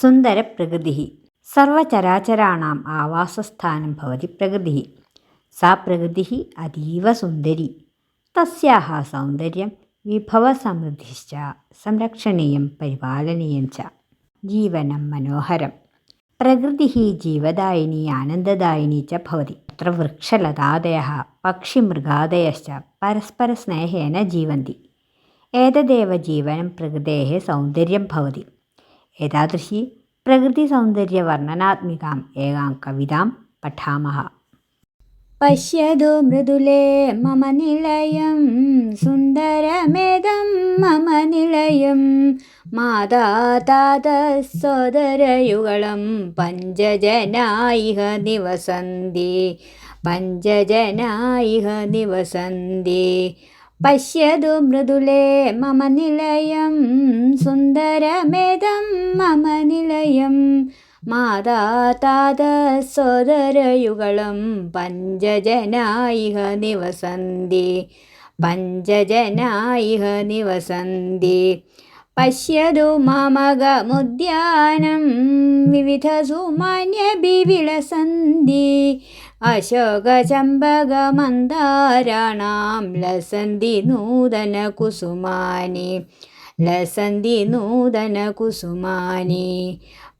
സുന്ദരപ്രകൃതിः सर्वचराचराणाम् आवासस्थानं भवति प्रकृतिः सा प्रकृतिः अतीव सुन्दरी तस्याः सौन्दर्यं विभवसमृद्धिश्च संरक्षणीयं परिपालनीयं च जीवनं मनोहरं प्रकृतिः जीवदायिनी आनन्ददायिनी च भवति तत्र वृक्षलतादयः पक्षिमृगादयश्च परस्परस्नेहेन जीवन्ति एतदेव जीवनं प्रकृतेः सौन्दर्यं भवति एतादृशी प्रकृतिसौन्दर्यवर्णनात्मिकाम् एकां कवितां पठामः पश्यतु मृदुले मम निलयं सुन्दरमेदं मम निलयं माता तातः सोदरयुगलं पञ्चजना इह निवसन्ति पञ्चजना പശ്യതു മൃദുലേ മമ നിലയം സുന്ദരമേതം മമ നിലയം മാതാ താത സോദരയുകളും പഞ്ചജനായിഹ നിവസന്തി പഞ്ചജനായിഹ നിവസന്തി പശ്യതു മമകമുദ്യാനം വിവിധ സുമാന്യ വിളസന്തി पश्यतु मामगमुद्यानं विविधसुमान्यभिविलसन्ति अशोकचम्बकमन्दाराणां लसन्ति नूतनकुसुमानि लसन्ति नूतनकुसुमानि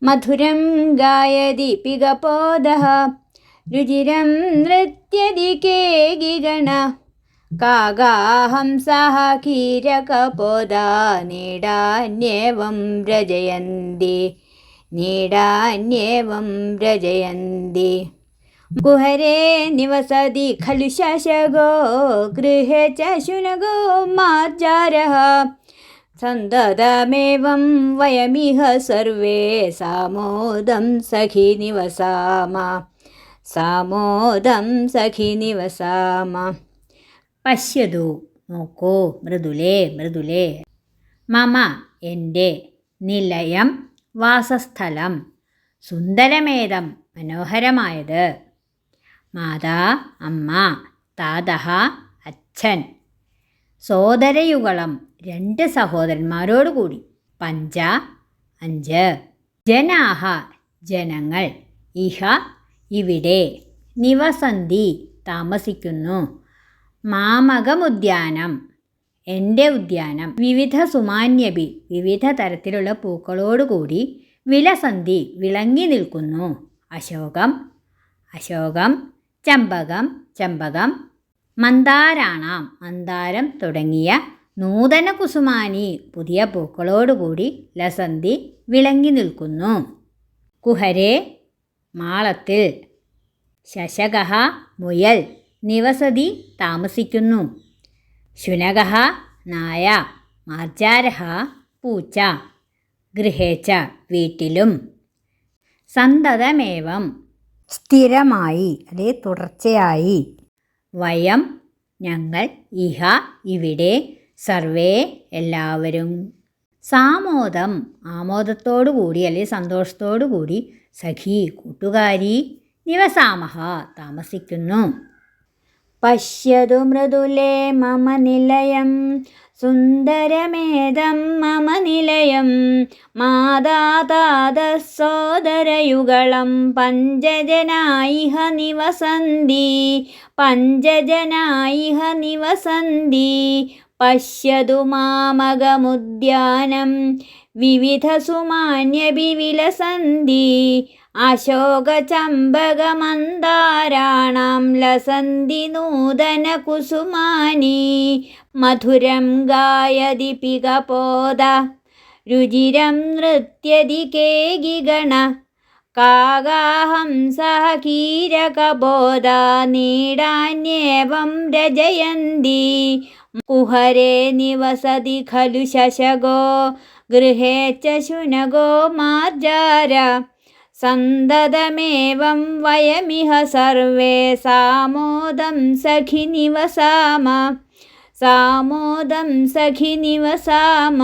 मधुरं गायति पिगपोदः रुचिरं नृत्यदि केगिगण कागाहंसः कीरकपोदा नीडान्येवं व्रजयन्ति नीडान्येवं व्रजयन्ति കുഹരെ നിവസതി ഖലു ശശഗോ ഗൃഹേ ച ശുനഗോ മാർജാരഃ സന്തതമേവം വയമിഹ സർവേ സാമോദം സഖി നിവസാമ. സാമോദം സഖി നിവസാമ. പശ്യതു നോക്കൂ മൃദുലേ മൃദുലേ. മമ എന്റെ നിലയം വാസസ്ഥലം. സുന്ദരമേതം മനോഹരമായത് മാതാ അമ്മ താതഹ അച്ഛൻ. സോദരയുഗളം രണ്ട് സഹോദരന്മാരോടുകൂടി പഞ്ച അഞ്ച്. ജനാഹ ജനങ്ങൾ. ഇഹ ഇവിടെ. നിവസന്തി താമസിക്കുന്നു. മാമകമുദ്യാനം എന്റെ ഉദ്യാനം. വിവിധ സുമാന്യബി വിവിധ തരത്തിലുള്ള പൂക്കളോടുകൂടി വിലസന്ധി വിളങ്ങി നിൽക്കുന്നു. അശോകം അശോകം. ചമ്പകം ചമ്പകം. മന്ദാരാണാം. മന്ദാരം തുടങ്ങിയ നൂതന കുസുമാനി പുതിയ പൂക്കളോടുകൂടി ലസന്തി വിളങ്ങി നിൽക്കുന്നു. കുഹരെ മാളത്തിൽ ശശക മുയൽ നിവസതി താമസിക്കുന്നു. ശുനക നായ മാർജാരഹ പൂച്ച ഗൃഹേച്ച വീട്ടിലും സന്തതമേവം സ്ഥിരമായി അല്ലെ തുടർച്ചയായി. വയം ഞങ്ങൾ ഇഹ ഇവിടെ സർവേ എല്ലാവരും. സാമോദം ആമോദത്തോടു കൂടി അല്ലെ സന്തോഷത്തോടു കൂടി സഖി കൂട്ടുകാരി നിവസാമഹ താമസിക്കുന്നു. പശ്യതു മൃദുലേ മമ നിലയം സുന്ദരമേതം മമ നിലയം മാതാതാതസോദരയുഗളം പഞ്ചജനായിഹ നിവസന്തി പഞ്ചജനായിഹ നിവസന്തി പശ്യതു മാമകമുദ്യാനം വിവിധസുമാന്യഭിവിലസന്തി अशोकचम्बकमन्दाराणां लसन्ति नूतनकुसुमानि मधुरं गायति पिकपोद रुचिरं नृत्यदि केगिगण कागाहंसः कीरकबोधा नीडान्येवं रजयन्ति कुहरे निवसति खलु शशगो गृहे च शुनगो मार्जार സന്തതമേവം വയമിഹ സർവേ സാമോദം സഖി നിവസാമ. സാമോദം സഖി നിവസാമ.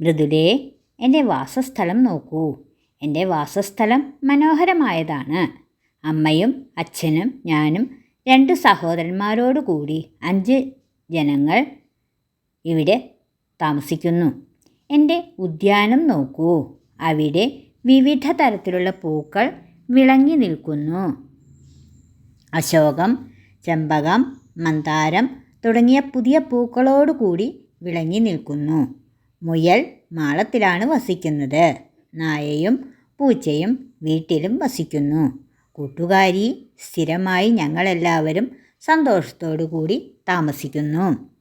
മൃദുലേ എന്റെ വാസസ്ഥലം നോക്കൂ. എന്റെ വാസസ്ഥലം മനോഹരമായതാണ്. അമ്മയും അച്ഛനും ഞാനും രണ്ട് സഹോദരന്മാരോട് കൂടി അഞ്ച് ജനങ്ങൾ ഇവിടെ താമസിക്കുന്നു. എന്റെ ഉദ്യാനം നോക്കൂ. അവിടെ വിവിധ തരത്തിലുള്ള പൂക്കൾ വിളങ്ങി നിൽക്കുന്നു. അശോകം ചെമ്പകം മന്ദാരം തുടങ്ങിയ പുതിയ പൂക്കളോടുകൂടി വിളങ്ങി നിൽക്കുന്നു. മുയൽ മാളത്തിലാണ് വസിക്കുന്നത്. നായയും പൂച്ചയും വീട്ടിലും വസിക്കുന്നു. കൂട്ടുകാരി സ്ഥിരമായി ഞങ്ങളെല്ലാവരും സന്തോഷത്തോടു കൂടി താമസിക്കുന്നു.